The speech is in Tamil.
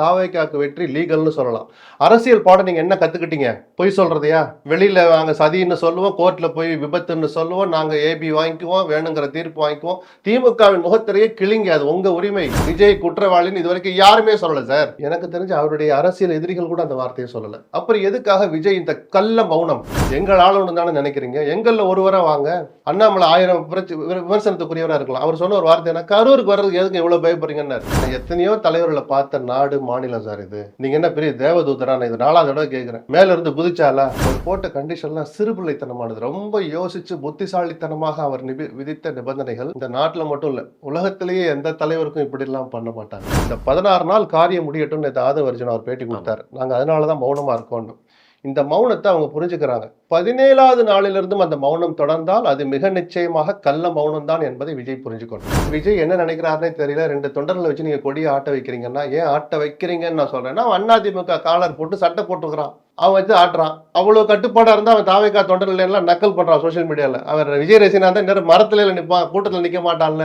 தாவேக்காக்கு வெற்றி லீகல்னு சொல்லலாம். அரசியல் பாடம் நீங்க என்ன கத்துக்கிட்டீங்க? பொய் சொல்றதையா? வெளியில நாங்க சதின்னு சொல்லுவோம் கோர்ட்ல போய் விபத்துன்னு சொல்லுவோம் நாங்க ஏபி வாங்கிக்குவோம் வேணுங்கிற தீர்ப்பு வாங்கிக்குவோம். திமுகவின் முகத்திரையே கிளிங்க அது உங்க உரிமை. விஜய் குற்றவாளின்னு இது வரைக்கும் யாருமே சொல்லல சார். எனக்கு தெரிஞ்சு அவருடைய அரசியல் எதிரிகள் கூட அந்த வார்த்தையை சொல்லல. அப்புறம் எதுக்காக விஜய் இந்த கள்ள மௌனம்? எங்கள் ஆளுநர் தானே நினைக்கிறீங்க? எங்கள்ல ஒருவரை வாங்க? அண்ணாமலை ஆயிரம் விமர்சனத்துக்குரியவராக இருக்கலாம். அவர் சொன்ன ஒரு வார்த்தை என்ன? கரூருக்கு வர்றதுக்கு எதுக்கு எவ்வளவு பயப்படுறீங்கன்னு எத்தனையோ தலைவர்களை பார்த்த நாடு மாநிலம் சார் இது. நீங்க என்ன பெரிய தேவதூதரா நான் இது? நாலாவது தடவை கேட்கிறேன் மேல இருந்து குதிச்சாலா அவர் போட்ட கண்டிஷன்லாம் சிறுபிள்ளைத்தனமானது. ரொம்ப யோசிச்சு புத்திசாலித்தனமாக அவர் விதித்த நிபந்தனைகள் இந்த நாட்டுல மட்டும் இல்ல உலகத்திலேயே எந்த தலைவருக்கும் இப்படி எல்லாம் பண்ண மாட்டாங்க. இந்த பதினாறு நாள் காரியம் முடியட்டும்னு ஏதாவது ஆதவர்ஜன் அவர் பேட்டி கொடுத்தார். நாங்க அதனாலதான் மௌனமா இருக்கோம் இந்த மௌனத்தை அவங்க புரிஞ்சுக்கிறாங்க. பதினேழாவது நாளிலிருந்தும் அந்த மௌனம் தொடர்ந்தால் அது மிக நிச்சயமாக கள்ள மௌனம் தான் என்பதை விஜய் புரிஞ்சுக்கணும். விஜய் என்ன நினைக்கிறாருனே தெரியல. ரெண்டு தொண்டர்களை வச்சு நீங்க கொடியை ஆட்ட வைக்கிறீங்கன்னா ஏன் ஆட்ட வைக்கிறீங்கன்னு நான் சொல்றேன்னா அதிமுக காலர் போட்டு சட்டை போட்டுக்கிறான். அவன் வச்சு ஆட்டுறான். அவ்வளவு கட்டுப்பாடா இருந்தா அவன் தாவைக்கா தொண்டர்கள் எல்லாம் நக்கல் பண்றான் சோஷியல் மீடியால அவர் விஜய் ரசினா தான் நேரம் மரத்துல நிப்பான். கூட்டத்துல நிக்க மாட்டான்ல.